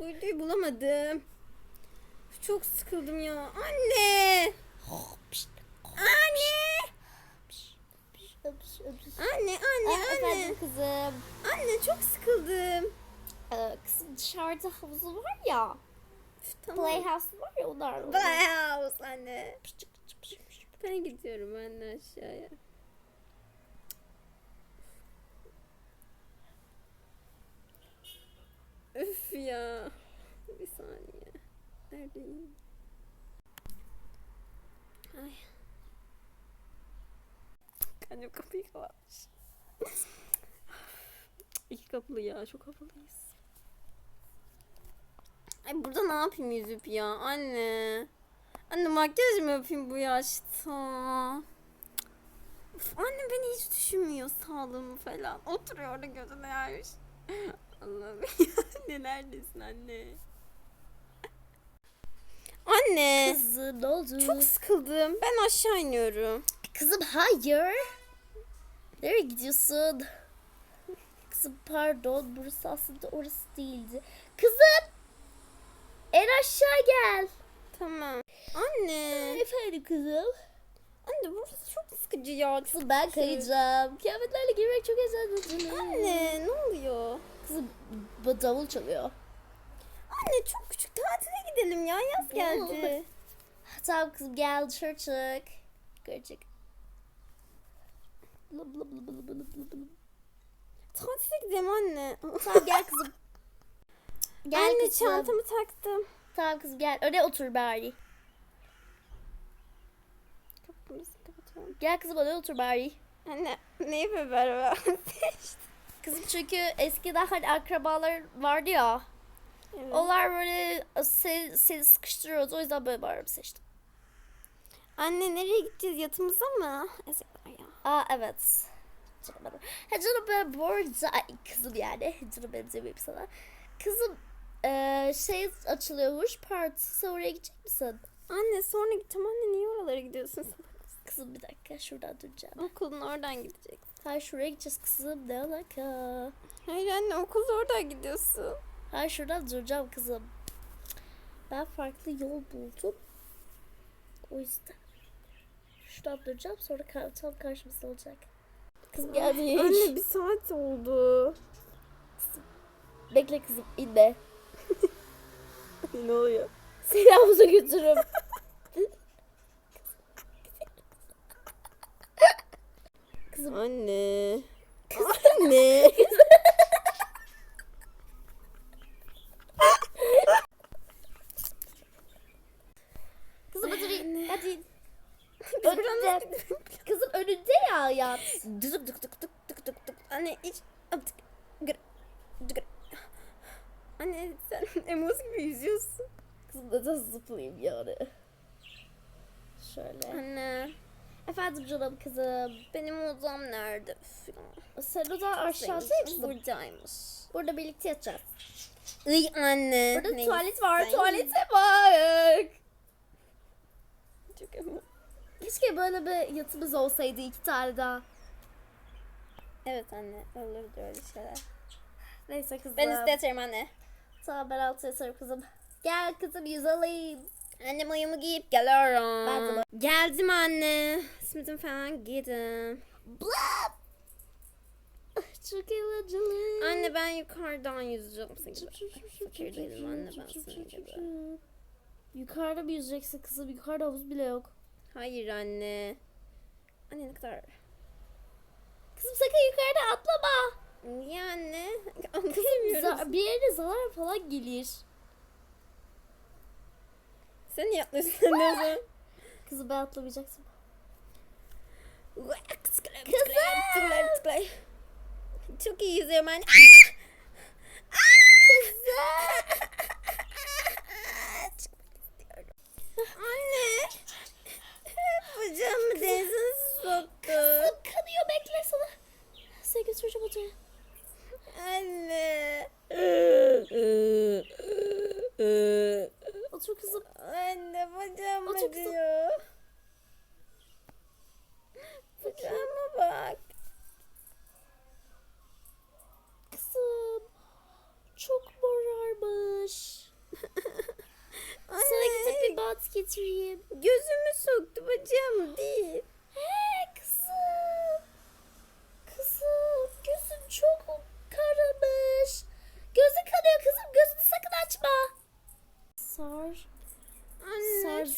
Bu videoyu bulamadım. Çok sıkıldım ya. Anne! Anne! Anne, anne, Aa, anne. Efendim kızım. Anne çok sıkıldım. Ee, kızım dışarıda havuzu var ya. Üf, Tamam. Playhouse var ya onlar. Playhouse anne. Ben gidiyorum anne aşağıya. Üf ya. Bir saniye. Neredeyim? Ay. Annem kapıyı kapatmış. İki kapılı ya. Çok havalıyız. Ay burada ne yapayım yüzüp ya anne. Anne makyaj mı yapayım bu yaşta? Of, anne beni hiç düşünmüyor sağlığımı falan. Oturuyor orada gözüne yermiş. Allah'ım ya anne neredesin anne? Anne Kızım ne oldu? çok sıkıldım. Ben aşağı iniyorum. Kızım hayır. Nereye gidiyorsun? Kızım pardon burası aslında orası değildi. Kızım. En aşağı gel. Tamam. Anne. Efendim kızım. Anne burası çok sıkıcı ya. Kızım ben kayacağım. Kıyafetlerle girmek çok heyecanlı. Anne ne oluyor? Kızım bu davul çalıyor. Anne çok küçük tatile gidelim ya yaz geldi. Tamam kızım gel dışarı çık. Görecek. Tatile gidelim anne. Tamam gel kızım. Gel anne kızım. çantamı taktım. Tamam kızım gel. Öne otur bari. Kapımızı. Gel kızım öne otur bari. Anne neyi haber var? Kızım çünkü eskiden hani akrabalar vardı ya. evet. Onlar böyle seni, seni sıkıştırıyordu. O yüzden böyle bağırıp seçtim. Anne nereye gideceğiz yatımıza mı? Ezekler ya. Aa evet. Canım benim. Ha canım ben bu arada ay, kızım yani. Canım benim demeyeyim sana. Kızım eee, şey açılıyormuş partisi oraya gidecek misin? Anne sonra gideceğim. Anne niye oralara gidiyorsun mısın? Kızım bir dakika şuradan duracağım. Okulun oradan gidecek. Hayır şuraya gideceğiz kızım ne alaka? Hayır anne okul oradan gidiyorsun. Hayır şuradan duracağım kızım. Ben farklı yol buldum. O yüzden. Şuradan duracağım sonra kar- tam karşımızda olacak. Kızım geldi. Anne bir saat oldu. Bekle kızım inme. ne oluyor? Seni havuza kızım Anne. Anne. kızım hadi hadi Önünde. Kızım önünde ya yat. Dık dık dık dık dık dık dık. Anne hiç... Anne sen emoz gibi yüzüyorsun. Kızım neden zıplayayım yani? Şöyle. Anne Efendim canım kızım. benim odam nerede? Üf ya. Sen odan aşağıda mısın? Buradaymış. Burada birlikte yatacağız. Iy anne. Burada Neyse. tuvalet var. Tuvalete bak. Çok emo. Keşke böyle bir yatımız olsaydı iki tane daha. Evet anne olurdu öyle şeyler. Neyse kızım. Ben üstte yatarım anne. Tamam ben altta yatarım kızım. Gel kızım yüzelim. Anne mayomu giyip geliyorum. Ben de Geldim anne. Simitim falan giydim. Blap. Çok eğlenceli. Anne ben yukarıdan yüzeceğim. Fakir değilim anne ben senin gibi. Yukarıda mı yüzeceksin kızım? Yukarıda havuz bile yok. Hayır anne. Anne ne kadar... Kızım sakın yukarıda atlama. Niye anne? Anlayamıyorum. bir yerine zarar falan gelir. Sen niye atlıyorsun o zaman? Kızım ben atlamayacaksın. Kızım! Çok iyi yüzüyorum anne. İstiyorum. Anne! Bacağımı denize soktu. Kızım kanıyor bekle sana. Seni götüreceğim odaya. Anne. Otur kızım. Anne bacağım Otur acıyor. Bacağıma bak. Kızım. Çok morarmış. Sana gidip bir bat getireyim. Gözümü soktu bacağım değil.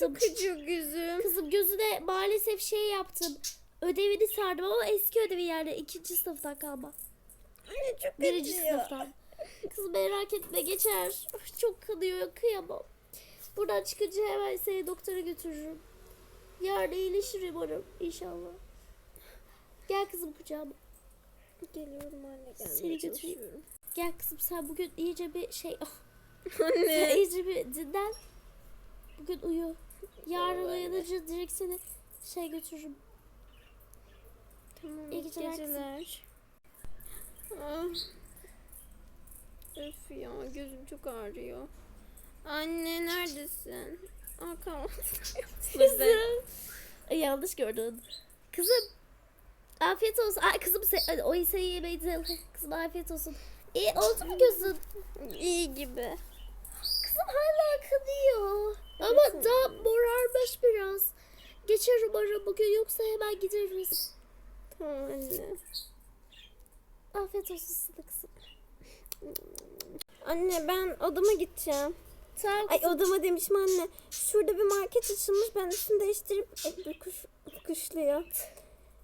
Anne acıyor gözüm. Kızım gözüne maalesef şey yaptım. Ödevini sardım ama eski ödevi yani ikinci sınıftan kalma. Anne çok Birinci acıyor. sınıftan. Kızım merak etme geçer. Çok kanıyor kıyamam. Buradan çıkınca hemen seni doktora götürürüm. Yarın iyileşir umarım inşallah. Gel kızım kucağıma. Geliyorum anne gelmeye Seni götüreyim. çalışıyorum. Gel kızım sen bugün iyice bir şey Anne. sen iyice bir dinlen. Bugün uyu. Uyanınca direkt seni şey götürürüm. Tamam, İyi geceler geceler. Ah. Öf ya gözüm çok ağrıyor. Anne neredesin? Aa kahvaltı yanlış gördün. Kızım. Afiyet olsun. Ay kızım hadi o yemeği de- Kızım afiyet olsun. İyi oldu mu gözün? İyi gibi. Kızım hala kanıyor. Ama Evet, daha anne. morarmış biraz. Geçer umarım bugün yoksa hemen gideriz. Tamam anne. Afiyet olsun sana kızım. Anne ben odama gideceğim. Tamam Ay odama demişim anne. Şurada bir market açılmış. Ben üstünü değiştirip Ay, bir kuş kuşluyor.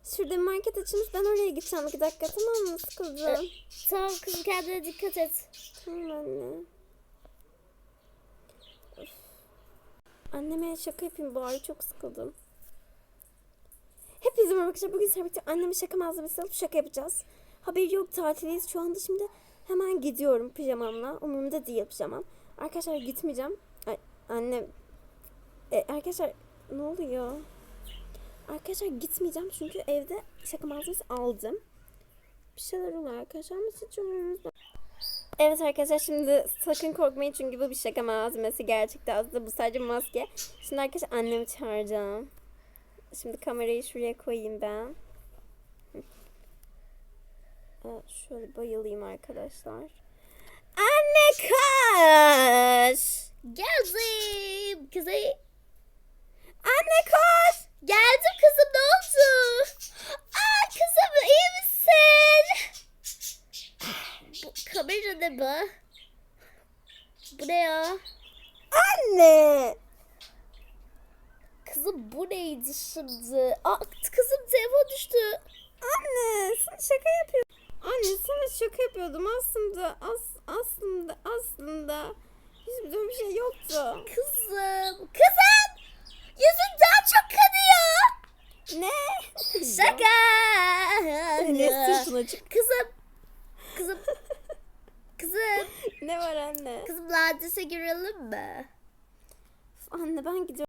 Şurada bir market açılmış. Ben oraya gideceğim. iki dakika tamam mı? Sıkıldım. Tamam kızım kendine dikkat et. Tamam anne. Anneme şaka yapayım bari çok sıkıldım. Merhaba arkadaşlar. Bugün sizlerle birlikte anneme şaka malzemesi alıp şaka yapacağız. Haberi yok tatiliyiz. Şu anda şimdi hemen gidiyorum pijamamla. Umurumda değil pijamam. Arkadaşlar gitmeyeceğim. Ay, annem. E, arkadaşlar ne oluyor? Arkadaşlar gitmeyeceğim çünkü evde şaka malzemesi aldım. Bir şeyler oluyor arkadaşlar hiç umurumda Evet arkadaşlar şimdi sakın korkmayın çünkü bu bir şaka malzemesi gerçekten aslında bu sadece maske. Şimdi arkadaşlar annemi çağıracağım. Şimdi kamerayı şuraya koyayım ben. Aa, şöyle bayılayım arkadaşlar. Anne koş! Geldim. Kızım. Anne koş! Geldim kızım ne oldu? Aa kızım iyi misin? Bu kamera ne bu? Bu ne ya? Anne! Kızım bu neydi şimdi? Aa kızım telefon düştü. Anne sana şaka yapıyorum. Anne sana şaka yapıyordum aslında as, aslında aslında böyle bir şey yoktu. Kızım. Kızım. Yüzün daha çok kanıyor. Ne? Şaka. Ne çık. Kızım. Kızım. Kızım. Ne var anne? Kızım ladise girelim mi? Anne ben gidiyorum.